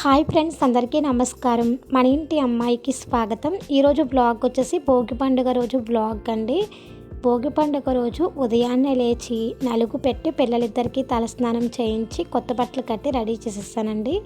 Hi friends అందరికీ నమస్కారం. మన ఇంటి అమ్మాయికి స్వాగతం. ఈరోజు బ్లాగ్ వచ్చేసి భోగి పండుగ రోజు బ్లాగ్ అండి. భోగి పండుగ రోజు ఉదయాన్నే లేచి నలుగు పెట్టి పిల్లలిద్దరికీ తలస్నానం చేయించి కొత్త బట్టలు కట్టి రెడీ చేసేసానండి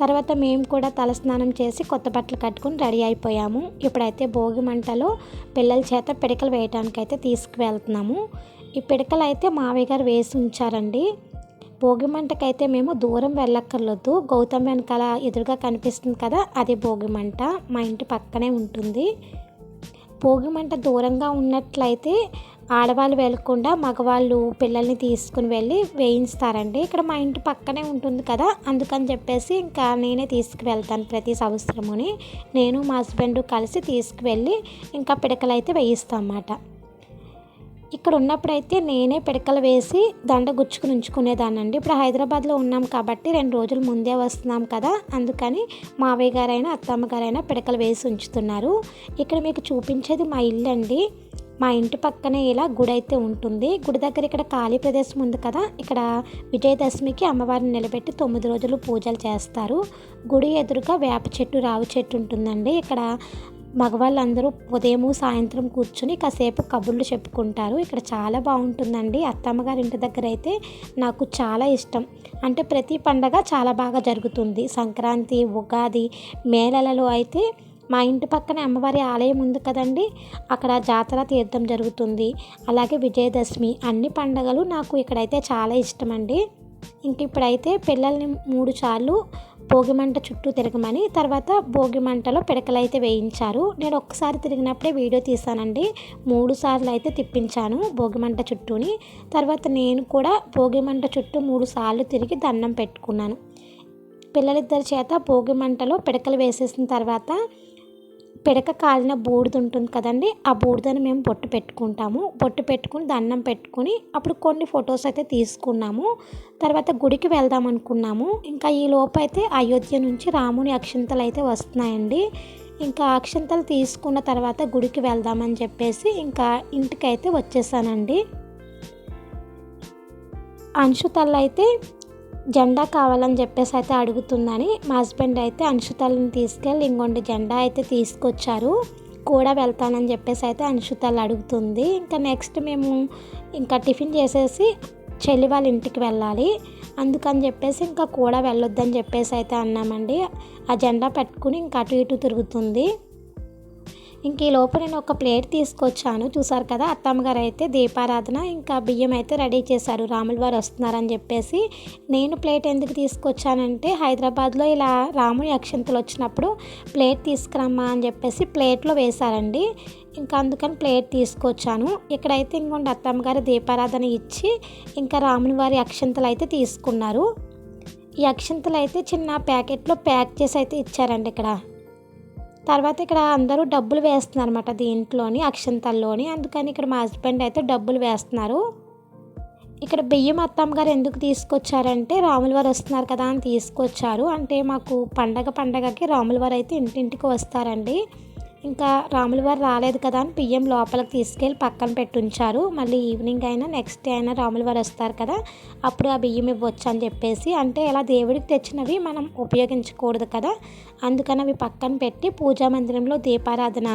తర్వాత మేము కూడా తలస్నానం చేసి కొత్త బట్టలు కట్టుకుని రెడీ అయిపోయాము. ఇప్పుడైతే భోగి మంటలో పిల్లల చేత పిడకలు వేయడానికైతే తీసుకువెళ్తున్నాము. ఈ పిడకలు అయితే మావయ్య గారు వేసి ఉంచారండి. భోగి మంటకైతే మేము దూరం వెళ్ళక్కర్లేదు. గౌతమ్ వెనకాల ఎదురుగా కనిపిస్తుంది కదా అది భోగి మంట. మా ఇంటి పక్కనే ఉంటుంది. భోగి మంట దూరంగా ఉన్నట్లయితే ఆడవాళ్ళు వెళ్ళకుండా మగవాళ్ళు పిల్లల్ని తీసుకుని వెళ్ళి వేయిస్తారండి ఇక్కడ మా ఇంటి పక్కనే ఉంటుంది కదా అందుకని చెప్పేసి ఇంకా నేనే తీసుకువెళ్తాను ప్రతి సంవత్సరముని. నేను మా హస్బెండ్ కలిసి తీసుకువెళ్ళి ఇంకా పిడకలు అయితే వేయిస్తాం అన్నమాట. ఇక్కడ ఉన్నప్పుడైతే నేనే పిడకలు వేసి దండ గుచ్చుకుని ఉంచుకునేదానండి ఇప్పుడు హైదరాబాద్లో ఉన్నాం కాబట్టి రెండు రోజులు ముందే వస్తున్నాం కదా. అందుకని మావయ్య గారైనా అత్తమ్మ గారైనా పిడకలు వేసి ఉంచుతున్నారు. ఇక్కడ మీకు చూపించేది మా ఇల్లు అండి మా ఇంటి పక్కనే ఇలా గుడి అయితే ఉంటుంది. గుడి దగ్గర ఇక్కడ ఖాళీ ప్రదేశం ఉంది కదా. ఇక్కడ విజయదశమికి అమ్మవారిని నిలబెట్టి తొమ్మిది రోజులు పూజలు చేస్తారు. గుడి ఎదురుగా వేప చెట్టు రావి చెట్టు ఉంటుందండి. ఇక్కడ మగవాళ్ళందరూ ఉదయం సాయంత్రం కూర్చుని కాసేపు కబుర్లు చెప్పుకుంటారు. ఇక్కడ చాలా బాగుంటుందండి. అత్తమ్మగారి ఇంటి దగ్గర అయితే నాకు చాలా ఇష్టం. అంటే ప్రతి పండగ చాలా బాగా జరుగుతుంది. సంక్రాంతి ఉగాది మేళలలో అయితే మా ఇంటి పక్కన అమ్మవారి ఆలయం ఉంది కదండి. అక్కడ జాతర తీర్థం జరుగుతుంది. అలాగే విజయదశమి అన్ని పండగలు నాకు ఇక్కడైతే చాలా ఇష్టం అండి ఇంక ఇప్పుడైతే పిల్లల్ని మూడు సార్లు భోగి మంట చుట్టూ తిరగమని తర్వాత భోగి మంటలో పిడకలైతే వేయించారు. నేను ఒక్కసారి తిరిగినప్పుడే వీడియో తీసానండి మూడు సార్లు అయితే తిప్పించాను భోగి మంట చుట్టూని. తర్వాత నేను కూడా భోగి మంట చుట్టూ మూడు సార్లు తిరిగి దండం పెట్టుకున్నాను. పిల్లలిద్దరి చేత భోగి మంటలో పిడకలు వేసేసిన తర్వాత పిడక కాలిన బూడిద ఉంటుంది కదండి ఆ బూడిదని మేము బొట్టు పెట్టుకుంటాము. బొట్టు పెట్టుకుని దండం పెట్టుకుని అప్పుడు కొన్ని ఫొటోస్ అయితే తీసుకున్నాము. తర్వాత గుడికి వెళ్దాం అనుకున్నాము. ఇంకా ఈ లోపు అయితే అయోధ్య నుంచి రాముని అక్షంతలు అయితే వస్తున్నాయండి. ఇంకా అక్షంతలు తీసుకున్న తర్వాత గుడికి వెళ్దామని చెప్పేసి ఇంకా ఇంటికైతే వచ్చేసానండి. అంశు అయితే జెండా కావాలని చెప్పేసి అయితే అడుగుతుందని మా హస్బెండ్ అయితే అంశుతల్ని తీసుకెళ్ళి ఇంకొండి జెండా అయితే తీసుకొచ్చారు. కూడా వెళ్తానని చెప్పేసి అయితే అంశుతల్లి అడుగుతుంది. ఇంకా నెక్స్ట్ మేము ఇంకా టిఫిన్ చేసేసి చెల్లి వాళ్ళ ఇంటికి వెళ్ళాలి. అందుకని చెప్పేసి ఇంకా కూడా వెళ్ళొద్దని చెప్పేసి అయితే అన్నామండి. ఆ జెండా పెట్టుకుని ఇంకా అటు ఇటు తిరుగుతుంది. ఇంక ఈ లోపు నేను ఒక ప్లేట్ తీసుకొచ్చాను. చూసారు కదా అత్తమ్మగారు అయితే దీపారాధన ఇంకా బియ్యం అయితే రెడీ చేశారు. రాముల వారు వస్తున్నారని చెప్పేసి నేను ప్లేట్ ఎందుకు తీసుకొచ్చానంటే హైదరాబాద్లో ఇలా రాముని అక్షంతలు వచ్చినప్పుడు ప్లేట్ తీసుకురమ్మా అని చెప్పేసి ప్లేట్లో వేశారండి. ఇంకా అందుకని ప్లేట్ తీసుకొచ్చాను. ఇక్కడైతే ఇంకొండి అత్తమ్మగారు దీపారాధన ఇచ్చి ఇంకా రాముని వారి అక్షంతలు అయితే తీసుకున్నారు. ఈ అక్షంతలు అయితే చిన్న ప్యాకెట్లో ప్యాక్ చేసి అయితే ఇచ్చారండి ఇక్కడ. తర్వాత ఇక్కడ అందరూ డబ్బులు వేస్తున్నారు అనమాట దీంట్లోని అక్షంతల్లోని. అందుకని ఇక్కడ మా హస్బెండ్ అయితే డబ్బులు వేస్తున్నారు. ఇక్కడ బియ్యం అత్తమ్మ గారు ఎందుకు తీసుకొచ్చారంటే రాముల వారు వస్తున్నారు కదా అని తీసుకొచ్చారు. అంటే మాకు పండగ పండగకి రాముల వారు అయితే ఇంటింటికి వస్తారండి. ఇంకా రాముల వారు రాలేదు కదా అని బియ్యం లోపలికి తీసుకెళ్ళి పక్కన పెట్టి ఉంచారు మళ్ళీ ఈవినింగ్ అయినా నెక్స్ట్ డే అయినా రాముల వారు వస్తారు కదా అప్పుడు ఆ బియ్యం ఇవ్వచ్చు అని చెప్పేసి. అంటే ఇలా దేవుడికి తెచ్చినవి మనం ఉపయోగించకూడదు కదా అందుకని అవి పక్కన పెట్టి పూజా మందిరంలో దీపారాధన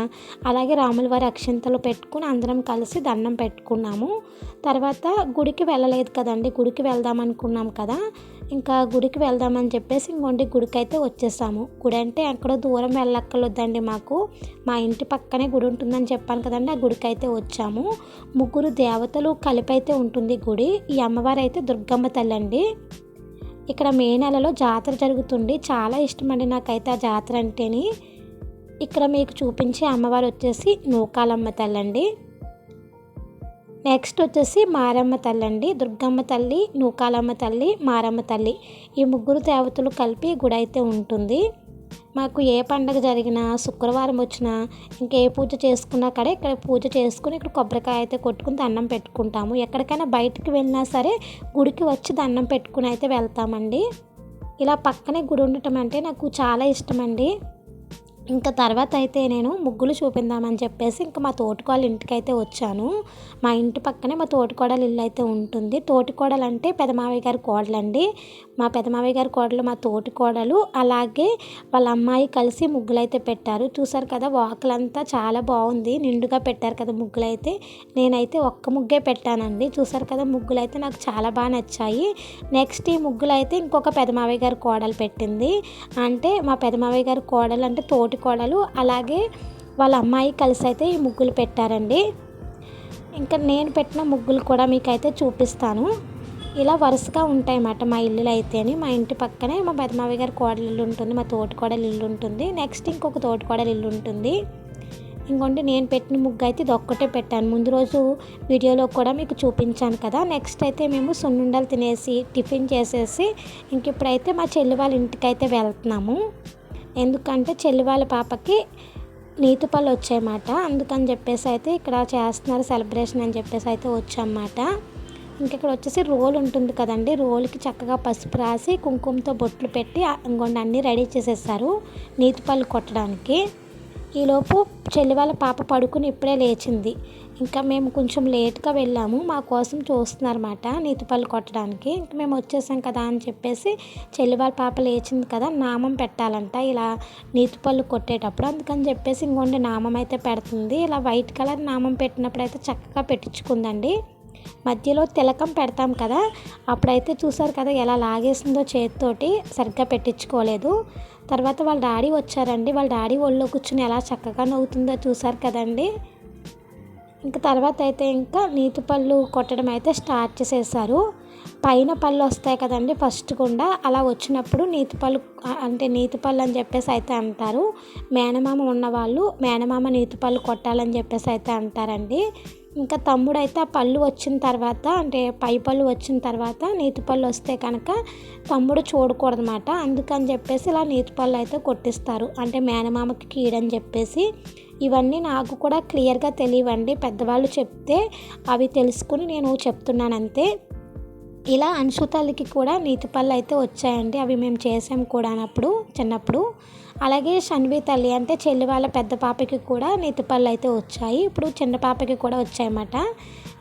అలాగే రాముల వారి అక్షంతలు పెట్టుకుని అందరం కలిసి దండం పెట్టుకున్నాము. తర్వాత గుడికి వెళ్ళలేదు కదండి గుడికి వెళ్దాం అనుకున్నాం కదా ఇంకా గుడికి వెళ్దామని చెప్పేసి ఇంకోండి గుడికి అయితే వచ్చేసాము. గుడి అంటే ఎక్కడో దూరం వెళ్ళక్కర్లేదండి మాకు. మా ఇంటి పక్కనే గుడి ఉంటుందని చెప్పాను కదండి ఆ గుడికి అయితే వచ్చాము. ముగ్గురు దేవతలు కలిపి అయితే ఉంటుంది గుడి. ఈ అమ్మవారు అయితే దుర్గమ్మ తల్లి అండి ఇక్కడ మే నెలలో జాతర జరుగుతుంది. చాలా ఇష్టం అండి నాకైతే ఆ జాతర అంటేని. ఇక్కడ మీకు చూపించే అమ్మవారు వచ్చేసి నూకాలమ్మ తల్లి అండి నెక్స్ట్ వచ్చేసి మారమ్మ తల్లి అండి దుర్గమ్మ తల్లి నూకాలమ్మ తల్లి మారమ్మ తల్లి. ఈ ముగ్గురు దేవతలు కలిపి గుడి అయితే ఉంటుంది. మాకు ఏ పండగ జరిగినా శుక్రవారం వచ్చినా ఇంకే పూజ చేసుకున్నా కడే ఇక్కడ పూజ చేసుకుని ఇక్కడ కొబ్బరికాయ అయితే కొట్టుకుని దండం పెట్టుకుంటాము. ఎక్కడికైనా బయటికి వెళ్ళినా సరే గుడికి వచ్చి దండం పెట్టుకుని అయితే వెళ్తామండి. ఇలా పక్కనే గుడి ఉండటం అంటే నాకు చాలా ఇష్టం అండి ఇంకా తర్వాత అయితే నేను ముగ్గులు చూపిందామని చెప్పేసి ఇంకా మా తోటికోడల ఇంటికి అయితే వచ్చాను. మా ఇంటి పక్కనే మా తోటికోడల ఇల్లు అయితే ఉంటుంది. తోటికోడలు అంటే పెదమావయ్య గారి కోడలండి. మా పెదమావయ్య గారి కోడలు మా తోటి కోడలు అలాగే వాళ్ళ అమ్మాయి కలిసి ముగ్గులు అయితే పెట్టారు. చూసారు కదా వాకులంతా చాలా బాగుంది. నిండుగా పెట్టారు కదా ముగ్గులు అయితే నేనైతే ఒక్క ముగ్గే పెట్టానండి. చూసారు కదా ముగ్గులు అయితే నాకు చాలా బాగా నచ్చాయి. నెక్స్ట్ ఈ ముగ్గులు అయితే ఇంకొక పెదమావయ్య గారి కోడలు పెట్టింది. అంటే మా పెదమావయ్య గారి కోడలు అంటే తోటి తోటి కోడలు అలాగే వాళ్ళ అమ్మాయి కలిసి అయితే ఈ ముగ్గులు పెట్టారండి. ఇంకా నేను పెట్టిన ముగ్గులు కూడా మీకైతే చూపిస్తాను. ఇలా వరుసగా ఉంటాయి అన్నమాట మా ఇల్లులు అయితేని మా ఇంటి పక్కనే మా పెద్దమావి గారి కోడలు ఇల్లు ఉంటుంది మా తోటి కోడలు ఇల్లు ఉంటుంది. నెక్స్ట్ ఇంకొక తోటి కోడలు ఇల్లు ఉంటుంది. ఇంకోటి నేను పెట్టిన ముగ్గు అయితే ఇది ఒక్కటే పెట్టాను. ముందు రోజు వీడియోలో కూడా మీకు చూపించాను కదా. నెక్స్ట్ అయితే మేము సున్నుండలు తినేసి టిఫిన్ చేసేసి ఇంక ఇప్పుడైతే మా చెల్లి వాళ్ళ ఇంటికి అయితే వెళ్తున్నాము. ఎందుకంటే చెల్లి వాళ్ళ పాపకి నీతి పళ్ళు వచ్చాయన్నమాట. అందుకని చెప్పేసి అయితే ఇక్కడ చేస్తున్నారు సెలబ్రేషన్ అని చెప్పేసి అయితే వచ్చామన్నమాట. ఇంకా ఇక్కడ వచ్చేసి రోల్ ఉంటుంది కదండి. రోల్కి చక్కగా పసుపు రాసి కుంకుమతో బొట్లు పెట్టి ఇంకొండ అన్నీ రెడీ చేసేస్తారు నీతి పళ్ళు కొట్టడానికి ఈలోపు చెల్లి వాళ్ళ పాప పడుకుని ఇప్పుడే లేచింది. ఇంకా మేము కొంచెం లేట్గా వెళ్ళాము. మా కోసం చూస్తున్నారన్నమాట నీతిపళ్ళు కొట్టడానికి. ఇంకా మేము వచ్చేసాం కదా అని చెప్పేసి చెల్లి వాళ్ళ పాప లేచింది కదా నామం పెట్టాలంట ఇలా నీతిపళ్ళు కొట్టేటప్పుడు. అందుకని చెప్పేసి ఇంకొండి నామం అయితే పెడుతుంది. ఇలా వైట్ కలర్ నామం పెట్టినప్పుడు అయితే చక్కగా పెట్టించుకుందండి. మధ్యలో తిలకం పెడతాం కదా అప్పుడైతే చూసారు కదా ఎలా లాగేసిందో చేతితోటి సరిగ్గా పెట్టించుకోలేదు. తర్వాత వాళ్ళ డాడీ వచ్చారండి. వాళ్ళ డాడీ ఒళ్ళో కూర్చుని ఎలా చక్కగా నవ్వుతుందో చూసారు కదండి. ఇంకా తర్వాత అయితే ఇంకా నీతి పళ్ళు కొట్టడం అయితే స్టార్ట్ చేసేసారు. పైన పళ్ళు వస్తాయి కదండి ఫస్ట్ కూడా అలా వచ్చినప్పుడు నీతి పళ్ళు అంటే నీతి పళ్ళు అని చెప్పేసి అయితే అంటారు. మేనమామ ఉన్నవాళ్ళు మేనమామ నీతి పళ్ళు కొట్టాలని చెప్పేసి అయితే అంటారండి. ఇంకా తమ్ముడు అయితే ఆ పళ్ళు వచ్చిన తర్వాత అంటే పై పళ్ళు వచ్చిన తర్వాత నీతి పళ్ళు వస్తే కనుక తమ్ముడు చూడకూడదన్నమాట. అందుకని చెప్పేసి ఇలా నీతి పళ్ళు అయితే కొట్టిస్తారు. అంటే మేనమామకి కీడని చెప్పేసి ఇవన్నీ నాకు కూడా క్లియర్గా తెలియవండి. పెద్దవాళ్ళు చెప్తే అవి తెలుసుకుని నేను చెప్తున్నాను అంతే ఇలా అంశుతల్లికి కూడా నీతి పళ్ళు అయితే వచ్చాయండి. అవి మేము చేసాం కూడా అప్పుడు చిన్నప్పుడు. అలాగే షన్వి తల్లి అంటే చెల్లి వాళ్ళ పెద్ద పాపకి కూడా నీతి పళ్ళు అయితే వచ్చాయి. ఇప్పుడు చిన్న పాపకి కూడా వచ్చాయన్నమాట.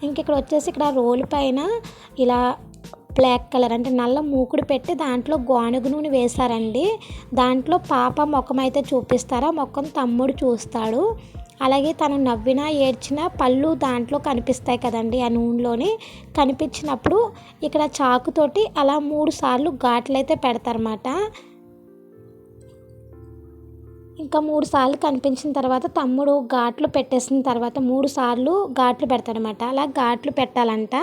ఇంక ఇక్కడ వచ్చేసి ఇక్కడ రోలు పైన ఇలా బ్లాక్ కలర్ అంటే నల్ల మూకుడు పెట్టి దాంట్లో గోనుగు నూనె వేశారండి. దాంట్లో పాప ముఖం అయితే చూపిస్తారా? ముఖం తమ్ముడు చూస్తాడు. అలాగే తను నవ్వినా ఏడ్చినా పళ్ళు దాంట్లో కనిపిస్తాయి కదండి ఆ నూనెలోని. కనిపించినప్పుడు ఇక్కడ చాకుతోటి అలా మూడు సార్లు ఘాట్లు అయితే పెడతారన్నమాట. ఇంకా మూడు సార్లు కనిపించిన తర్వాత తమ్ముడు ఘాట్లు పెట్టేసిన తర్వాత మూడు సార్లు ఘాట్లు పెడతాడనమాట అలా ఘాట్లు పెట్టాలంట.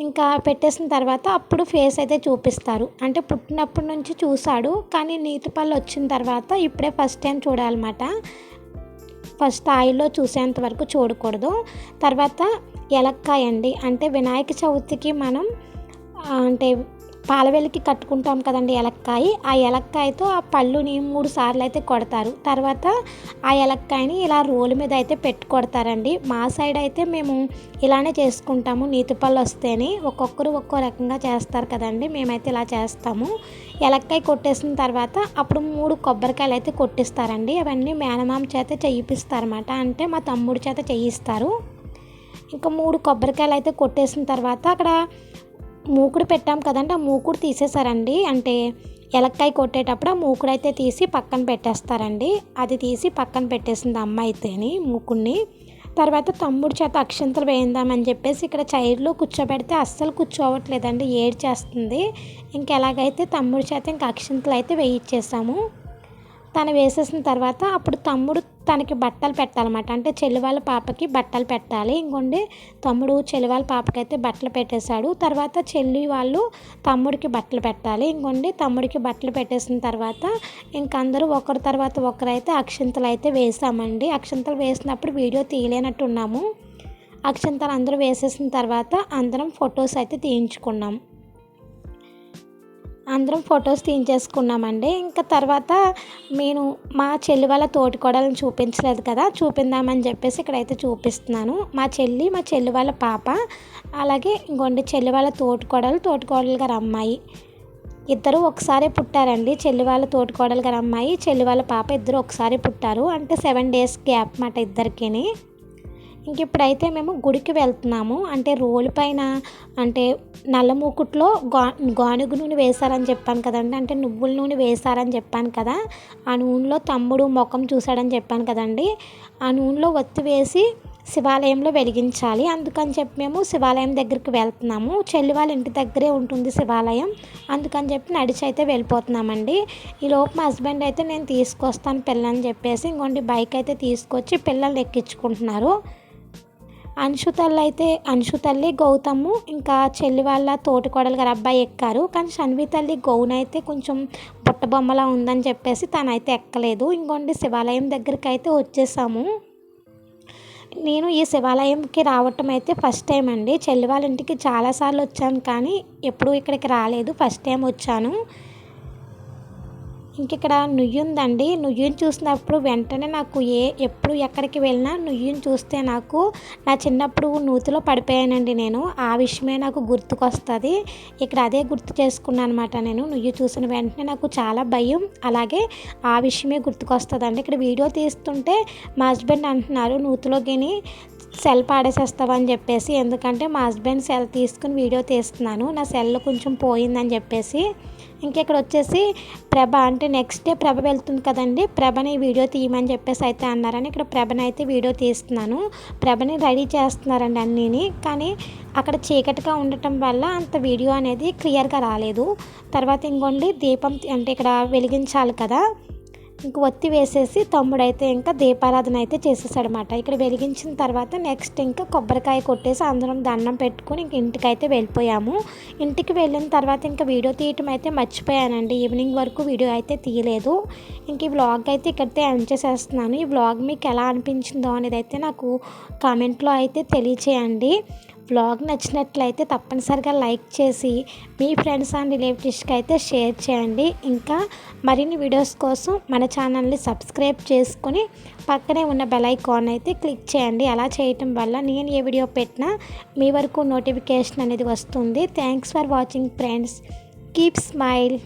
ఇంకా పెట్టేసిన తర్వాత అప్పుడు ఫేస్ అయితే చూపిస్తారు. అంటే పుట్టినప్పటి నుంచి చూశాడు. కానీ నీటి పళ్ళు వచ్చిన తర్వాత ఇప్పుడే ఫస్ట్ టైం చూడాలన్నమాట. ఫస్ట్ ఆయిల్లో చూసేంత వరకు చూడకూడదు. తర్వాత ఎలక్కాయ అండి అంటే వినాయక చవితికి మనం అంటే పాలవెల్లికి కట్టుకుంటాం కదండి ఎలక్కాయ ఆ ఎలక్కాయతో ఆ పళ్ళుని మూడు సార్లు అయితే కొడతారు. తర్వాత ఆ ఎలక్కాయని ఇలా రోలు మీద అయితే పెట్టి కొడతారండి. మా సైడ్ అయితే మేము ఇలానే చేసుకుంటాము. నీతి పళ్ళు వస్తేనే ఒక్కొక్కరు ఒక్కో రకంగా చేస్తారు కదండి. మేమైతే ఇలా చేస్తాము. ఎలక్కాయ కొట్టేసిన తర్వాత అప్పుడు మూడు కొబ్బరికాయలు అయితే కొట్టిస్తారండి. అవన్నీ మేనమామ చేత చేయిపిస్తారన్నమాట. అంటే మా తమ్ముడి చేత చేయిస్తారు. ఇంకా మూడు కొబ్బరికాయలు అయితే కొట్టేసిన తర్వాత అక్కడ మూకుడు పెట్టాం కదండి ఆ మూకుడు తీసేసారండి అంటే ఎలక్కాయ కొట్టేటప్పుడు ఆ మూకుడు అయితే తీసి పక్కన పెట్టేస్తారండి. అది తీసి పక్కన పెట్టేసింది అమ్మ అయితేని మూకుడిని. తర్వాత తమ్ముడు చేత అక్షంతలు వేయిందామని చెప్పేసి ఇక్కడ చైర్లో కూర్చోబెడితే అస్సలు కూర్చోవట్లేదండి ఏడ్ చేస్తుంది ఇంకెలాగైతే తమ్ముడి చేత ఇంకా అక్షంతలు అయితే వేయించేసాము తను వేసేసిన తర్వాత అప్పుడు తమ్ముడు తనకి బట్టలు పెట్టాలన్నమాట. అంటే చెల్లి వాళ్ళ పాపకి బట్టలు పెట్టాలి. ఇంకొండి తమ్ముడు చెల్లి వాళ్ళ పాపకి అయితే బట్టలు పెట్టేశాడు. తర్వాత చెల్లి వాళ్ళు తమ్ముడికి బట్టలు పెట్టాలి. ఇంకొండి తమ్ముడికి బట్టలు పెట్టేసిన తర్వాత ఇంకందరూ ఒకరి తర్వాత ఒకరైతే అక్షంతలు అయితే వేసామండి అక్షంతలు వేసినప్పుడు వీడియో తీయలేనట్టు ఉన్నాము అక్షంతలు అందరూ వేసేసిన తర్వాత అందరం ఫొటోస్ అయితే తీయించుకున్నాం. అందరం ఫొటోస్ తీయించేసుకున్నామండి. ఇంకా తర్వాత నేను మా చెల్లి వాళ్ళ తోటికోడలను చూపించలేదు కదా చూపిందామని చెప్పేసి ఇక్కడైతే చూపిస్తున్నాను. మా చెల్లి మా చెల్లి వాళ్ళ పాప అలాగే ఇంకొండి చెల్లి వాళ్ళ తోటికోడలు తోటికోడలు గారు అమ్మాయి. ఇద్దరు ఒకసారి పుట్టారండి. చెల్లి వాళ్ళ తోటికోడలు గారు అమ్మాయి చెల్లి వాళ్ళ పాప ఇద్దరు ఒకసారి పుట్టారు. అంటే సెవెన్ డేస్ గ్యాప్ మాట ఇద్దరికిని. ఇంక ఇప్పుడైతే మేము గుడికి వెళ్తున్నాము. అంటే రోలు పైన అంటే నల్ల మూకుట్లో గా గానుగు నూనె వేశారని చెప్పాను కదండి. అంటే నువ్వుల నూనె వేశారని చెప్పాను కదా. ఆ నూనెలో తమ్ముడు ముఖం చూశాడని చెప్పాను కదండి. ఆ నూనెలో ఒత్తి వేసి శివాలయంలో వెలిగించాలి. అందుకని చెప్పి మేము శివాలయం దగ్గరికి వెళ్తున్నాము. చెల్లి వాళ్ళ ఇంటి దగ్గరే ఉంటుంది శివాలయం. అందుకని చెప్పి నడిచి అయితే వెళ్ళిపోతున్నామండి. ఈ లోపు మా హస్బెండ్ అయితే నేను తీసుకొస్తాను పిల్లని చెప్పేసి. ఇంకోటి బైక్ అయితే తీసుకొచ్చి పిల్లల్ని ఎక్కించుకుంటున్నారు. అంశు తల్లి అయితే అంశు తల్లి గౌతము ఇంకా చెల్లి వాళ్ళ తోటికోడలు గారు అబ్బాయి ఎక్కారు. కానీ షన్వి తల్లి గౌన్ అయితే కొంచెం బుట్టబొమ్మలా ఉందని చెప్పేసి తనైతే ఎక్కలేదు. ఇంకోండి శివాలయం దగ్గరికి అయితే వచ్చేసాము. నేను ఈ శివాలయంకి రావటం అయితే ఫస్ట్ టైం అండి. చెల్లి వాళ్ళ ఇంటికి చాలాసార్లు వచ్చాను కానీ ఎప్పుడూ ఇక్కడికి రాలేదు. ఫస్ట్ టైం వచ్చాను. ఇక్కడ నుయ్యి ఉందండి నుయ్యిని చూసినప్పుడు వెంటనే నాకు ఏ ఎప్పుడు ఎక్కడికి వెళ్ళినా నుయ్యిని చూస్తే నాకు నా చిన్నప్పుడు నూతిలో పడిపోయానండి నేను. ఆ విషయమే నాకు గుర్తుకొస్తుంది. ఇక్కడ అదే గుర్తు చేసుకున్నాను అనమాట నేను. నుయ్యి చూసిన వెంటనే నాకు చాలా భయం. అలాగే ఆ విషయమే గుర్తుకొస్తుంది అండి ఇక్కడ వీడియో తీస్తుంటే మా హస్బెండ్ అంటున్నారు నూతిలోకిని సెల్ పాడేసేస్తావని చెప్పేసి. ఎందుకంటే మా హస్బెండ్ సెల్ తీసుకుని వీడియో తీస్తున్నాను. నా సెల్ కొంచెం పోయిందని చెప్పేసి. ఇంక ఇక్కడ వచ్చేసి ప్రభ అంటే నెక్స్ట్ డే ప్రభ వెళ్తుంది కదండి. ప్రభని వీడియో తీయమని చెప్పేసి అయితే అన్నారని ఇక్కడ ప్రభని అయితే వీడియో తీస్తున్నాను. ప్రభని రెడీ చేస్తున్నారండి అన్నీని. కానీ అక్కడ చీకటిగా ఉండటం వల్ల అంత వీడియో అనేది క్లియర్గా రాలేదు. తర్వాత ఇంకోండి దీపం అంటే ఇక్కడ వెలిగించాలి కదా. ఇంక ఒత్తి వేసేసి తమ్ముడైతే ఇంకా దీపారాధన అయితే చేసేసాడనమాట ఇక్కడ వెలిగించిన తర్వాత నెక్స్ట్ ఇంకా కొబ్బరికాయ కొట్టేసి అందరం దండం పెట్టుకుని ఇంక ఇంటికి అయితే వెళ్ళిపోయాము. ఇంటికి వెళ్ళిన తర్వాత ఇంకా వీడియో తీయటం అయితే మర్చిపోయానండి. ఈవినింగ్ వరకు వీడియో అయితే తీయలేదు. ఇంక ఈ వ్లాగ్ అయితే ఇక్కడితే ఎండ్ చేసేస్తున్నాను. ఈ వ్లాగ్ మీకు ఎలా అనిపించిందో అనేది అయితే నాకు కామెంట్లో అయితే తెలియచేయండి. వ్లాగ్ నచ్చినట్లయితే తప్పనిసరిగా లైక్ చేసి మీ ఫ్రెండ్స్ అండ్ రిలేటివ్స్కి అయితే షేర్ చేయండి. ఇంకా మరిన్ని వీడియోస్ కోసం మన ఛానల్ని సబ్స్క్రైబ్ చేసుకొని పక్కనే ఉన్న బెల్ ఐకాన్ అయితే క్లిక్ చేయండి. అలా చేయటం వల్ల నేను ఏ వీడియో పెట్టినా మీ వరకు నోటిఫికేషన్ అనేది వస్తుంది. Thanks for watching friends. Keep smile.